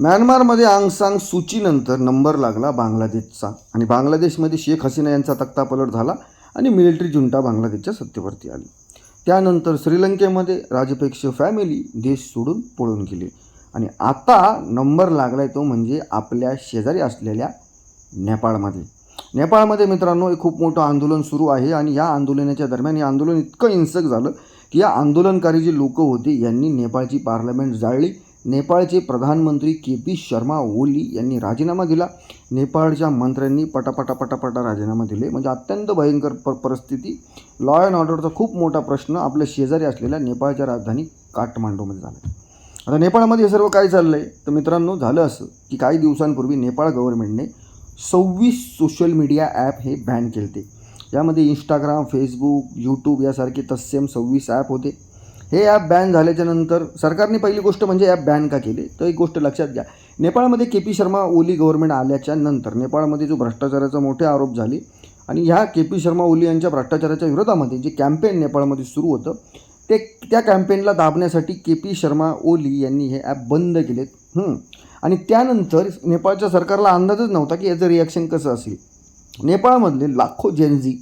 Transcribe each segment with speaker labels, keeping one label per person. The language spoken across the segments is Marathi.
Speaker 1: म्यानमारमध्ये आंगसांग सूचीनंतर नंबर लागला बांगलादेशचा. आणि बांगलादेशमध्ये शेख हसीना यांचा तक्तापलट झाला आणि मिलिटरी जुंटा बांगलादेशच्या सत्तेवरती आली. त्यानंतर श्रीलंकेमध्ये राजपेक्ष फॅमिली देश सोडून पळून गेले. आणि आता नंबर लागला आहे तो म्हणजे आपल्या शेजारी असलेल्या नेपाळमध्ये. नेपाळमध्ये मित्रांनो एक खूप मोठं आंदोलन सुरू आहे आणि या आंदोलनाच्या दरम्यान हे आंदोलन इतकं हिंसक झालं की या आंदोलनकारी जे लोक होते यांनी नेपाळची पार्लमेंट जाळली. नेपाळचे प्रधानमंत्री के पी शर्मा ओली यांनी राजीनामा दिला. नेपाळच्या मंत्र्यांनी पटापटा पटापटा राजीनामा दिले. म्हणजे अत्यंत भयंकर प परिस्थिती. लॉ अँड ऑर्डरचा खूप मोठा प्रश्न आपल्या शेजारी असलेल्या नेपाळच्या राजधानी काठमांडूमध्ये झाला. आता नेपाळमध्ये हे सर्व काय चाललं आहे तर मित्रांनो झालं असं की काही दिवसांपूर्वी नेपाळ गव्हर्नमेंटने सव्वीस सोशल मीडिया ॲप हे बॅन केले ते यामध्ये इंस्टाग्राम फेसबुक यूट्यूब यासारखे तत्सेम सव्वीस ॲप होते. हे ॲप बॅन झाल्याच्यानंतर सरकारने पहिली गोष्ट म्हणजे ॲप बॅन का केली? तर एक गोष्ट लक्षात घ्या. नेपाळमध्ये K P Sharma Oli government आल्याच्यानंतर नेपाळमध्ये जो भ्रष्टाचाराचा मोठे आरोप झाले आणि ह्या के पी शर्मा ओली यांच्या भ्रष्टाचाराच्या विरोधामध्ये जे कॅम्पेन नेपाळमध्ये सुरू होतं ते त्या कॅम्पेनला दाबण्यासाठी के पी शर्मा ओली यांनी हे ॲप बंद केलेत. आणि त्यानंतर नेपाळच्या सरकारला अंदाजच नव्हता की याचं रिॲक्शन कसं असेल. नेपाळमधले लाखो जेनझी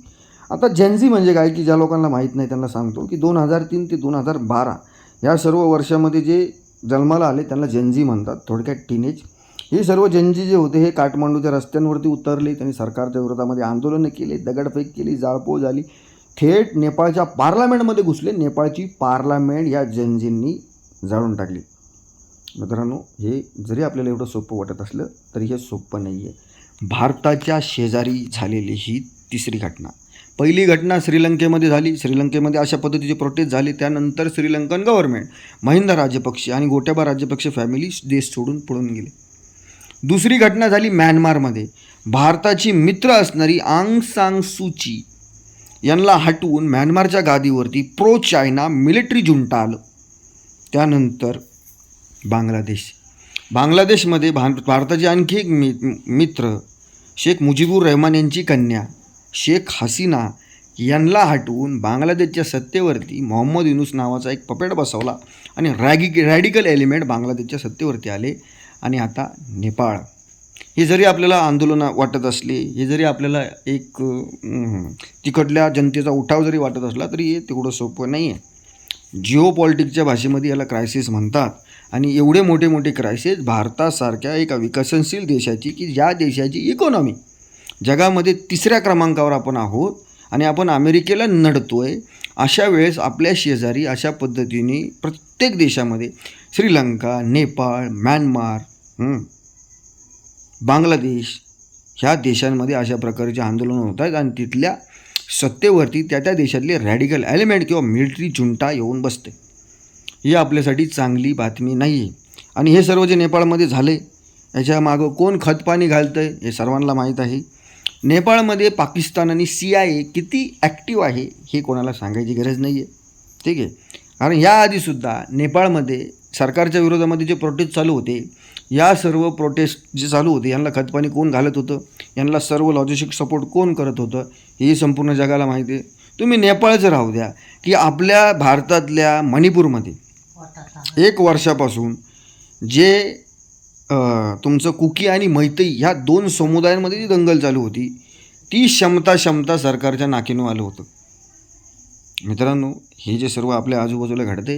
Speaker 1: आता जेनझी म्हणजे काय की ज्या लोकांना माहीत नाही त्यांना सांगतो की दोन हजार तीन ते दोन हजार बारा या सर्व वर्षामध्ये जे जन्माला आले त्यांना जेनझी म्हणतात थोडक्यात टीनेज हे सर्व जेनजी जे होते हे काठमांडूच्या रस्त्यांवरती उतरले त्यांनी सरकारच्या विरोधामध्ये आंदोलनं केली दगडफेक केली जाळपोळ झाली. थेट नेपाळच्या पार्लमेंटमध्ये घुसले नेपाळची पार्लमेंट या जेनजींनी जाळून टाकली. मित्रांनो हे जरी आपल्याला एवढं सोपं वाटत असलं तरी हे सोपं नाही आहे भारताच्या शेजारी झालेली ही तिसरी घटना. पहिली घटना श्रीलंकेमध्ये झाली. श्रीलंकेमध्ये अशा पद्धतीचे प्रोटेस्ट झाले. त्यानंतर श्रीलंकन गव्हर्नमेंट महिंदा राजपक्षे आणि गोट्याबा राजपक्षे फॅमिली देश सोडून पळून गेले. दुसरी घटना झाली म्यानमारमध्ये. भारताची मित्र असणारी आंग सांग सूची यांना हटवून म्यानमारच्या गादीवरती प्रो चायना मिलिटरी झुंटा आलं. त्यानंतर बांगलादेश. बांगलादेशमध्ये भान भारताचे आणखी एक मि मित्र शेख मुजीबुर रहमान यांची कन्या शेख हसीना यांना हटवून बांगलादेशच्या सत्तेवरती मोहम्मद युनुस नावाचा एक पपेट बसवला आणि रॅगी रॅडिकल एलिमेंट बांगलादेशच्या सत्तेवरती आले आणि आता नेपाळ. हे जरी आपल्याला आंदोलन वाटत असले हे जरी आपल्याला एक तिकडल्या जनतेचा उठाव जरी वाटत असला तरी हे तेवढं सोपं नाही आहे जिओ पॉलिटिक्सच्या भाषेमध्ये याला क्रायसिस म्हणतात आणि एवढे मोठे मोठे क्रायसिस भारतासारख्या एका विकसनशील देशाची की ज्या देशाची इकॉनॉमी जगामध्ये तिसऱ्या क्रमांकावर आपण आहोत आणि आपण अमेरिकेला नडतोय अशा वेळेस आपल्या शेजारी अशा पद्धतीने प्रत्येक देशामध्ये श्रीलंका नेपाळ म्यानमार बांगलादेश ह्या देशांमध्ये अशा प्रकारचे आंदोलनं होत आहेत आणि तिथल्या सत्तेवरती त्या त्या देशातले रॅडिकल एलिमेंट किंवा मिलिटरी जुंटा येऊन बसते ही आपल्यासाठी चांगली बातमी नाही आहे आणि हे सर्व जे नेपाळमध्ये झाले याच्या मागं कोण खतपाणी घालतं आहे हे सर्वांना माहीत आहे. नेपाळमध्ये पाकिस्तान आणि सी आय ए किती ॲक्टिव्ह आहे हे कोणाला सांगायची गरज नाही आहे ठीक आहे? कारण याआधीसुद्धा नेपाळमध्ये सरकारच्या विरोधामध्ये जे प्रोटेस्ट चालू होते या सर्व प्रोटेस्ट जे चालू होते यांना खतपाणी कोण घालत होतं? यांना सर्व लॉजिस्टिक सपोर्ट कोण करत होतं? हे संपूर्ण जगाला माहिती आहे. तुम्ही नेपाळचं राहू द्या की आपल्या भारतातल्या मणिपूरमध्ये एक वर्षापासून जे तुमचं कुकी आणि मैतई ह्या दोन समुदायांमध्ये जी दंगल चालू होती ती क्षमता क्षमता सरकारच्या नाकीनं आलं होतं. मित्रांनो हे जे सर्व आपल्या आजूबाजूला घडते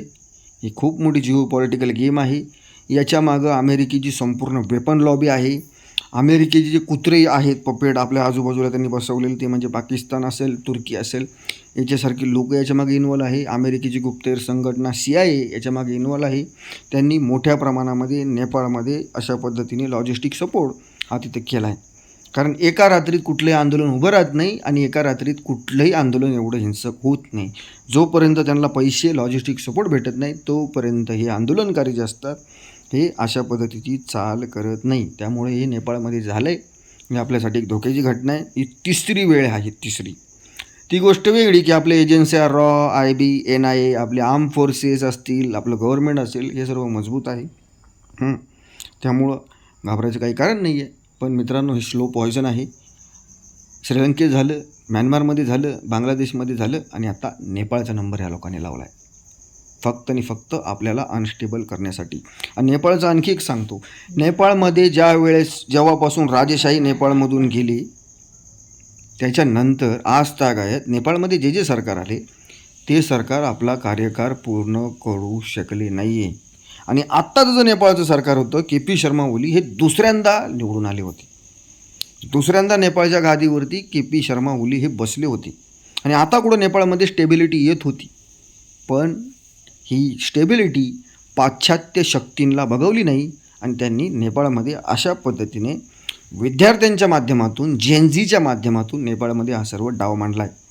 Speaker 1: ही खूप मोठी जिओ पॉलिटिकल गेम आहे याच्यामागं अमेरिकेची संपूर्ण वेपन लॉबी आहे. अमेरिकेचे जे कुत्रे आहेत पपेट आपल्या आजूबाजूला त्यांनी बसवलेले ते म्हणजे पाकिस्तान असेल तुर्की असेल याच्यासारखी लोक याच्यामागे इन्वॉल्व आहे. अमेरिकेची गुप्तहेर संघटना सी आय ए याच्यामागे इन्वॉल्व आहे. त्यांनी मोठ्या प्रमाणामध्ये नेपाळमध्ये अशा पद्धतीने लॉजिस्टिक सपोर्ट हा तिथे केला आहे कारण एका रात्रीत कुठलंही आंदोलन उभं राहत नाही आणि एका रात्रीत कुठलंही आंदोलन एवढं हिंसक होत नाही. जोपर्यंत त्यांना पैसे लॉजिस्टिक सपोर्ट भेटत नाही तोपर्यंत हे आंदोलनकारी जे असतात हे अशा पद्धतीची चाल करत नाही. त्यामुळे हे नेपाळमध्ये झालं आहे ही आपल्यासाठी एक धोक्याची घटना आहे. ही तिसरी वेळ आहे तिसरी. ती गोष्ट वेगळी की आपल्या एजन्स्या raw I B N I A आपले आर्म फोर्सेस असतील आपलं गव्हर्नमेंट असेल हे सर्व मजबूत आहे. त्यामुळं घाबरायचं काही कारण नाही आहे पण मित्रांनो हे स्लो पॉयझन आहे. श्रीलंकेत झालं म्यानमारमध्ये झालं बांगलादेशमध्ये झालं आणि आता नेपाळचा नंबर ह्या लोकांनी लावला आहे फक्त आणि फक्त आपल्याला अनस्टेबल करण्यासाठी. आणि नेपाळचं आणखी एक सांगतो. नेपाळमध्ये ज्या वेळेस जेव्हापासून राजेशाही नेपाळमधून गेली त्याच्यानंतर आज तागायत नेपाळमध्ये जे जे सरकार आले ते सरकार आपला कार्यकाळ पूर्ण करू शकले नाही आहे आणि आत्ताचं जे नेपाळचं सरकार होतं के पी शर्मा ओली हे दुसऱ्यांदा निवडून आले होते. दुसऱ्यांदा नेपाळच्या गादीवरती के पी शर्मा ओली हे बसले होते. आणि आता कुठं नेपाळमध्ये स्टेबिलिटी येत होती. पण ही स्टेबिलिटी पाश्चात्य शक्तींना बघवली नाही आणि त्यांनी नेपाळमध्ये अशा पद्धतीने विद्यार्थ्यांच्या माध्यमातून जेनझीच्या माध्यमातून नेपाळमध्ये हा सर्व डाव मांडला आहे